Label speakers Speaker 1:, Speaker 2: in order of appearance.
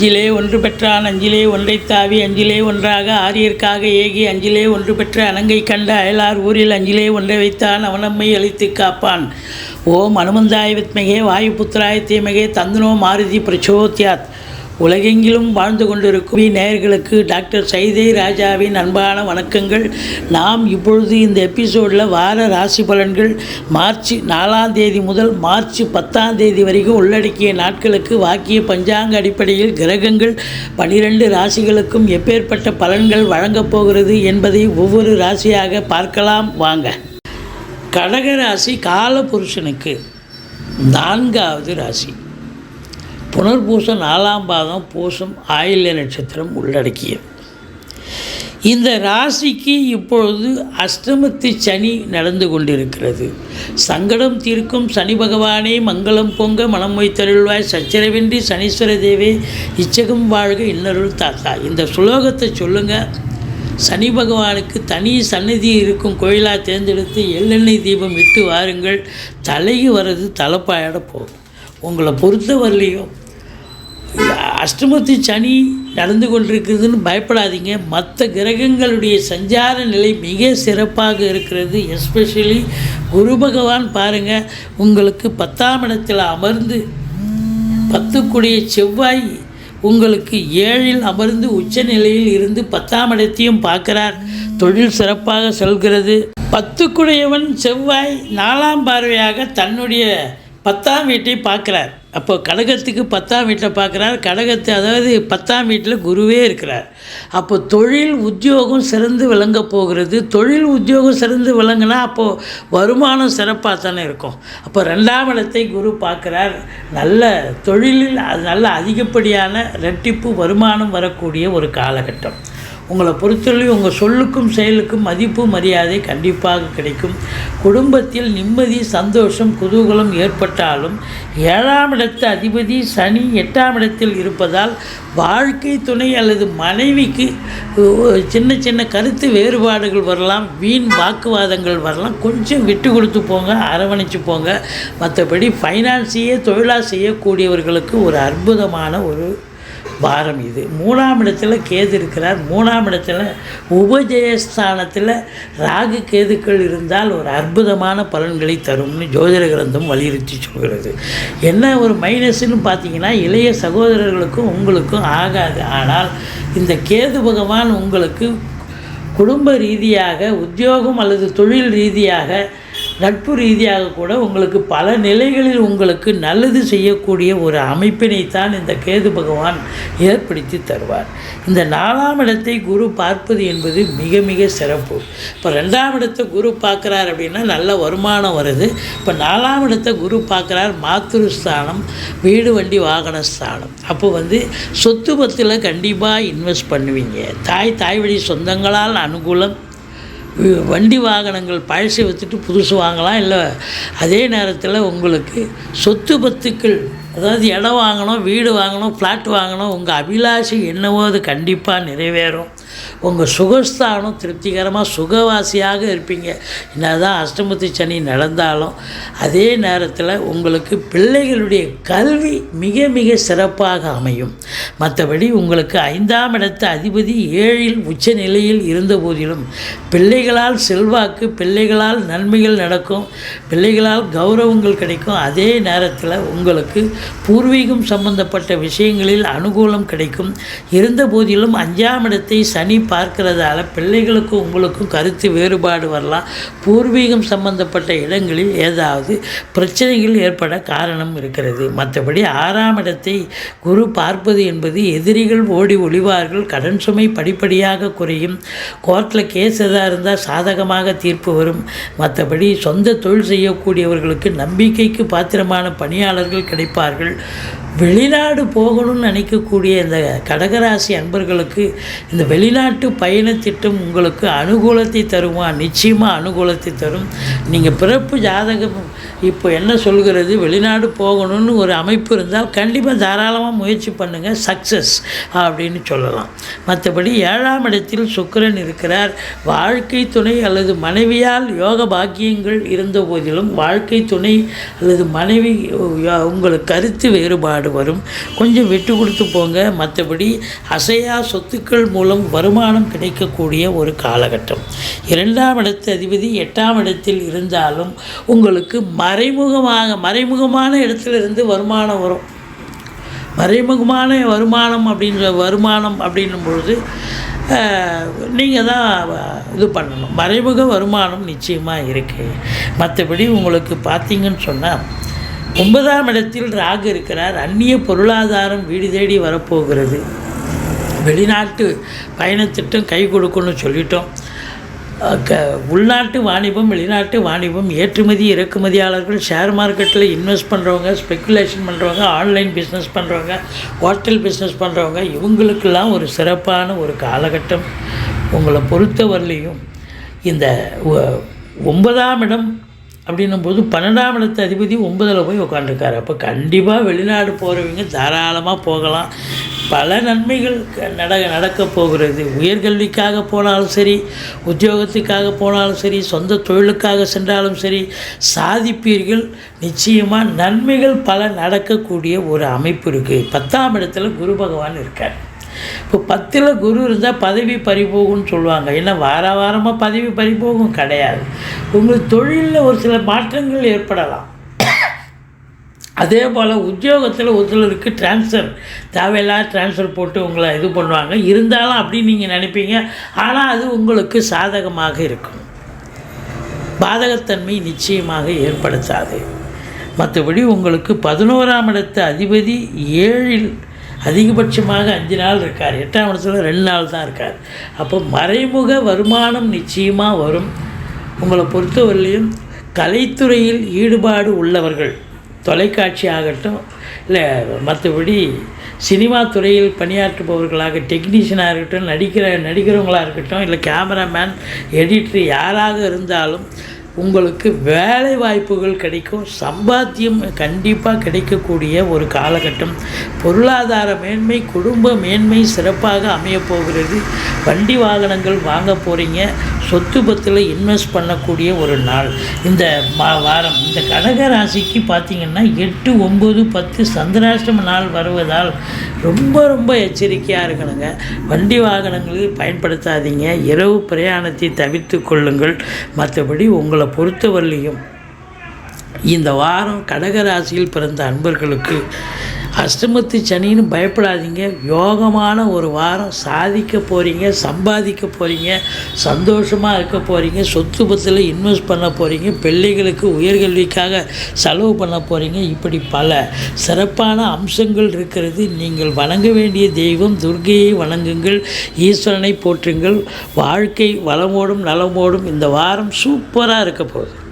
Speaker 1: அஞ்சிலே ஒன்று பெற்றான் அஞ்சிலே ஒன்றைத் தாவி அஞ்சிலே ஒன்றாக ஆரியர்க்காக ஏகி அஞ்சிலே ஒன்று பெற்ற அனங்கை கண்ட அயலார் ஊரில் அஞ்சிலே ஒன்றை வைத்தான் அவனம்மை அழித்து காப்பான். ஓம் அனுமந்தாய வித்மகே வாயு புத்திராய தீமகே தந்தனோ மாருதி பிரச்சோத்யாத். உலகெங்கிலும் வாழ்ந்து கொண்டிருக்கும் நேயர்களுக்கு டாக்டர் சைதை ராஜாவின் அன்பான வணக்கங்கள். நாம் இப்பொழுது இந்த எபிசோடில் வார ராசி பலன்கள் மார்ச் நாலாம் தேதி முதல் மார்ச் பத்தாம் தேதி வரைக்கும் உள்ளடக்கிய நாட்களுக்கு வாக்கிய பஞ்சாங்க அடிப்படையில் கிரகங்கள் பனிரெண்டு ராசிகளுக்கும் எப்பேற்பட்ட பலன்கள் வழங்கப் போகிறது என்பதை ஒவ்வொரு ராசியாக பார்க்கலாம். வாங்க. கடக ராசி காலபுருஷனுக்கு நான்காவது ராசி. புனர்பூசம் நாலாம் பாதம் பூசம் ஆயில்ய நட்சத்திரம் உள்ளடக்கியது. இந்த ராசிக்கு இப்பொழுது அஷ்டமத்து சனி நடந்து கொண்டிருக்கிறது. சங்கடம் தீர்க்கும் சனி பகவானே மங்களம் பொங்க மனம் வைத்தருள்வாய் சச்சரவின்றி சனீஸ்வர தேவே இச்சகம் வாழ்க இன்னருள் தாத்தா. இந்த சுலோகத்தை சொல்லுங்கள் சனி பகவானுக்கு தனி சன்னதி இருக்கும் கோயிலாக தேர்ந்தெடுத்து எள்ளெண்ணெய் தீபம் இட்டு வாருங்கள். தலைக்கு வர்றது தலைப்பாயிட போகும். உங்களை பொறுத்தவரையிலையும் அஷ்டமத்து சனி நடந்து கொண்டிருக்கிறதுன்னு பயப்படாதீங்க. மற்ற கிரகங்களுடைய சஞ்சார நிலை மிக சிறப்பாக இருக்கிறது. எஸ்பெஷலி குரு பகவான் பாருங்கள் உங்களுக்கு பத்தாம் இடத்தில் அமர்ந்து பத்துக்குடைய செவ்வாய் உங்களுக்கு ஏழில் அமர்ந்து உச்ச நிலையில் இருந்து பத்தாம் இடத்தையும் பார்க்கிறார். தொழில் சிறப்பாக செல்கிறது. பத்துக்குடையவன் செவ்வாய் நாலாம் பார்வையாக தன்னுடைய பத்தாம் வீட்டை பார்க்குறார். அப்போ கடகத்துக்கு பத்தாம் வீட்டில் பார்க்குறார். கடகத்தை அதாவது பத்தாம் வீட்டில் குருவே இருக்கிறார். அப்போ தொழில் உத்தியோகம் சிறந்து விளங்க போகிறது. தொழில் உத்தியோகம் சிறந்து விளங்கினா அப்போது வருமானம் சிறப்பாக தானே இருக்கும். அப்போ ரெண்டாம் இடத்தை குரு பார்க்குறார். நல்ல தொழிலில் அது நல்ல அதிகப்படியான ரெட்டிப்பு வருமானம் வரக்கூடிய ஒரு காலகட்டம். உங்களை பொறுத்தவரை உங்கள் சொல்லுக்கும் செயலுக்கும் மதிப்பு மரியாதை கண்டிப்பாக கிடைக்கும். குடும்பத்தில் நிம்மதி சந்தோஷம் குதூகலம் ஏற்பட்டாலும் ஏழாம் இடத்து அதிபதி சனி எட்டாம் இடத்தில் இருப்பதால் வாழ்க்கை துணை அல்லது மனைவிக்கு சின்ன சின்ன கருத்து வேறுபாடுகள் வரலாம் வீண் வாக்குவாதங்கள் வரலாம். கொஞ்சம் விட்டு கொடுத்து போங்க அரவணைச்சு போங்க. மற்றபடி ஃபைனான்ஸையே தொழிலாக செய்யக்கூடியவர்களுக்கு ஒரு அற்புதமான ஒரு வாரம் இது. மூணாம் இடத்துல கேது இருக்கிறார். மூணாம் இடத்துல உபஜயஸ்தானத்தில் ராகு கேதுக்கள் இருந்தால் ஒரு அற்புதமான பலன்களை தரும்னு ஜோதிட கிரந்தம் வலியுறுத்தி சொல்கிறது. என்ன ஒரு மைனஸ்னு பார்த்தீங்கன்னா இளைய சகோதரர்களுக்கும் உங்களுக்கும் ஆகாது. ஆனால் இந்த கேது பகவான் உங்களுக்கு குடும்ப ரீதியாக உத்தியோகம் அல்லது தொழில் ரீதியாக நட்பு ரீதியாக கூட உங்களுக்கு பல நிலைகளில் உங்களுக்கு நல்லது செய்யக்கூடிய ஒரு அமைப்பினைத்தான் இந்த கேது பகவான் ஏற்படுத்தி தருவார். இந்த நாலாம் இடத்தை குரு பார்ப்பது என்பது மிக மிக சிறப்பு. இப்போ ரெண்டாம் இடத்தை குரு பார்க்குறார் அப்படின்னா நல்ல வருமானம் வருது. இப்போ நாலாம் இடத்தை குரு பார்க்குறார் மாத்திருஸ்தானம் வீடு வண்டி வாகன ஸ்தானம் அப்போ வந்து சொத்து பத்தில் கண்டிப்பாக இன்வெஸ்ட் பண்ணுவீங்க. தாய் தாய் வழி சொந்தங்களால் அனுகூலம் வண்டி வாகனங்கள் பழசை விற்றுட்டு புதுசு வாங்கலாம் இல்லை அதே நேரத்தில் உங்களுக்கு சொத்து பத்துக்கள் அதாவது இடம் வாங்கணும் வீடு வாங்கணும் ஃப்ளாட் வாங்கணும் உங்கள் அபிலாஷை என்னவோ அது கண்டிப்பாக நிறைவேறும். உங்கள் சுகஸ்தானம் திருப்திகரமாக சுகவாசியாக இருப்பீங்க. என்ன தான் அஷ்டமத்து சனி நடந்தாலும் அதே நேரத்தில் உங்களுக்கு பிள்ளைகளுடைய கல்வி மிக மிக சிறப்பாக அமையும். மற்றபடி உங்களுக்கு ஐந்தாம் இடத்து அதிபதி ஏழில் உச்ச நிலையில் இருந்த போதிலும் பிள்ளைகளால் செல்வாக்கு பிள்ளைகளால் நன்மைகள் நடக்கும் பிள்ளைகளால் கௌரவங்கள் கிடைக்கும். அதே நேரத்தில் உங்களுக்கு பூர்வீகம் சம்பந்தப்பட்ட விஷயங்களில் அனுகூலம் கிடைக்கும். இருந்த போதிலும் அஞ்சாம் இடத்தை சனி பார்க்கிறதால பிள்ளைகளுக்கும் உங்களுக்கும் கருத்து வேறுபாடு வரலாம். பூர்வீகம் சம்பந்தப்பட்ட இடங்களில் ஏதாவது பிரச்சனைகள் ஏற்பட காரணம் இருக்கிறது. மற்றபடி ஆறாம் இடத்தை குரு பார்ப்பது என்பது எதிரிகள் ஓடி ஒளிவார்கள் கடன் சுமை படிப்படியாக குறையும். கோர்ட்டில் கேஸ் எதாக இருந்தால் சாதகமாக தீர்ப்பு வரும். மற்றபடி சொந்த தொழில் செய்யக்கூடியவர்களுக்கு நம்பிக்கைக்கு பாத்திரமான பணியாளர்கள் கிடைப்பார்கள். வெளிநாடு போகணும்னு நினைக்கக்கூடிய இந்த கடகராசி அன்பர்களுக்கு இந்த வெளிநாட்டு பயண திட்டம் உங்களுக்கு அனுகூலத்தை தருமா? நிச்சயமாக அனுகூலத்தை தரும். நீங்கள் பிறப்பு ஜாதகம் இப்போ என்ன சொல்கிறது? வெளிநாடு போகணும்னு ஒரு அமைப்பு இருந்தால் கண்டிப்பாக தாராளமாக முயற்சி பண்ணுங்கள் சக்ஸஸ் அப்படின்னு சொல்லலாம். மற்றபடி ஏழாம் இடத்தில் சுக்கரன் இருக்கிறார். வாழ்க்கை துணை அல்லது மனைவியால் யோக பாக்கியங்கள் இருந்த போதிலும் வாழ்க்கை துணை அல்லது மனைவி யோ- உங்களுக்கு கருத்து வேறுபாடு ஈடுபாடு வரும் கொஞ்சம் விட்டு கொடுத்து போங்க. மற்றபடி அசையா சொத்துக்கள் மூலம் வருமானம் கிடைக்கக்கூடிய ஒரு காலகட்டம். இரண்டாம் இடத்து அதிபதி எட்டாம் இடத்தில் இருந்தாலும் உங்களுக்கு மறைமுகமாக மறைமுகமான இடத்துலேருந்து வருமானம் வரும். மறைமுகமான வருமானம் அப்படின்ற வருமானம் அப்படின்னும் பொழுது நீங்கள் தான் இது பண்ணணும். மறைமுக வருமானம் நிச்சயமாக இருக்குது மற்றபடி உங்களுக்கு பார்த்தீங்கன்னு சொன்னால் ஒன்பதாம் இடத்தில் ராகு இருக்கிறார். அந்நிய பொருளாதாரம் வீடு தேடி வரப்போகிறது. வெளிநாட்டு பயணத்திட்டம் கை கொடுக்கணும்னு சொல்லிட்டோம். க உள்நாட்டு வாணிபம் வெளிநாட்டு வாணிபம் ஏற்றுமதி இறக்குமதியாளர்கள் ஷேர் மார்க்கெட்டில் இன்வெஸ்ட் பண்ணுறவங்க ஸ்பெக்குலேஷன் பண்ணுறவங்க ஆன்லைன் பிஸ்னஸ் பண்ணுறவங்க ஹோட்டல் பிஸ்னஸ் பண்ணுறவங்க இவங்களுக்கெல்லாம் ஒரு சிறப்பான ஒரு காலகட்டம். உங்களை பொறுத்தவரையிலையும் இந்த ஒன்பதாம் இடம் அப்படின்னும் போது பன்னெண்டாம் இடத்து அதிபதி ஒன்பதில் போய் உட்காந்துருக்காரு அப்போ கண்டிப்பாக வெளிநாடு போகிறவங்க தாராளமாக போகலாம். பல நன்மைகள் நட நடக்க போகிறது. உயர்கல்விக்காக போனாலும் சரி உத்தியோகத்துக்காக போனாலும் சரி சொந்த தொழிலுக்காக சென்றாலும் சரி சாதிப்பீர்கள். நிச்சயமாக நன்மைகள் பல நடக்கக்கூடிய ஒரு அமைப்பு இருக்குது பத்தாம் இடத்துல குரு பகவான் இருக்கார். இப்போ பத்தில் குரு இருந்தால் பதவி பறிபோகும்னு சொல்லுவாங்க. ஏன்னா வார வாரமாக பதவி பறிபோகும் கிடையாது. உங்களுக்கு தொழிலில் ஒரு சில மாற்றங்கள் ஏற்படலாம். அதே போல் உத்தியோகத்தில் ஒரு சிலருக்கு ட்ரான்ஸ்ஃபர் தேவையில்லாத ட்ரான்ஸ்ஃபர் போட்டு உங்களை இது பண்ணுவாங்க. இருந்தாலும் அப்படின்னு நீங்கள் நினைப்பீங்க. ஆனால் அது உங்களுக்கு சாதகமாக இருக்கும். பாதகத்தன்மை நிச்சயமாக ஏற்படுத்தாது. மற்றபடி உங்களுக்கு பதினோராம் இடத்து அதிபதி ஏழில் அதிகபட்சமாக அஞ்சு நாள் இருக்கார். எட்டாம் இடத்துல ரெண்டு நாள் தான் இருக்கார். அப்போ மறைமுக வருமானம் நிச்சயமாக வரும். உங்களை பொறுத்தவரையிலையும் கலைத்துறையில் ஈடுபாடு உள்ளவர்கள் தொலைக்காட்சி ஆகட்டும் இல்லை மற்றபடி சினிமா துறையில் பணியாற்றுபவர்களாக டெக்னீஷியனாக இருக்கட்டும் நடிக்கிற நடிக்கிறவங்களாக இருக்கட்டும் இல்லை கேமராமேன் எடிட்ரு யாராக இருந்தாலும் உங்களுக்கு வேலை வாய்ப்புகள் கிடைக்கும் சம்பாத்தியம் கண்டிப்பாக கிடைக்கக்கூடிய ஒரு காலகட்டம். பொருளாதார மேன்மை குடும்ப மேன்மை சிறப்பாக அமையப்போகிறது வண்டி வாகனங்கள் வாங்க போகிறீங்க சொத்து பத்தில் இன்வெஸ்ட் பண்ணக்கூடிய ஒரு நாள். இந்த மா வாரம் இந்த கடக ராசிக்கு பார்த்தீங்கன்னா எட்டு ஒம்பது பத்து சந்திராஷ்டம நாள் வருவதால் ரொம்ப ரொம்ப எச்சரிக்கையாக இருக்கணுங்க. வண்டி வாகனங்களில் பயன்படுத்தாதீங்க. இரவு பிரயாணத்தை தவிர்த்து கொள்ளுங்கள். மற்றபடி உங்கள் பொறுத்தவரையிலையும் இந்த வாரம் கடகராசியில் பிறந்த அன்பர்களுக்கு அஷ்டமத்து சனின்னு பயப்படாதீங்க. யோகமான ஒரு வாரம் சாதிக்க போகிறீங்க சம்பாதிக்க போகிறீங்க சந்தோஷமாக இருக்க போகிறீங்க சொத்து பத்தில் இன்வெஸ்ட் பண்ண போகிறீங்க பிள்ளைகளுக்கு உயர்கல்விக்காக செலவு பண்ண போகிறீங்க இப்படி பல சிறப்பான அம்சங்கள் இருக்கிறது. நீங்கள் வணங்க வேண்டிய தெய்வம் துர்கையை வணங்குங்கள். ஈஸ்வரனை போற்றுங்கள். வாழ்க்கை வளமோடும் நலமோடும் இந்த வாரம் சூப்பராக இருக்க போகுது.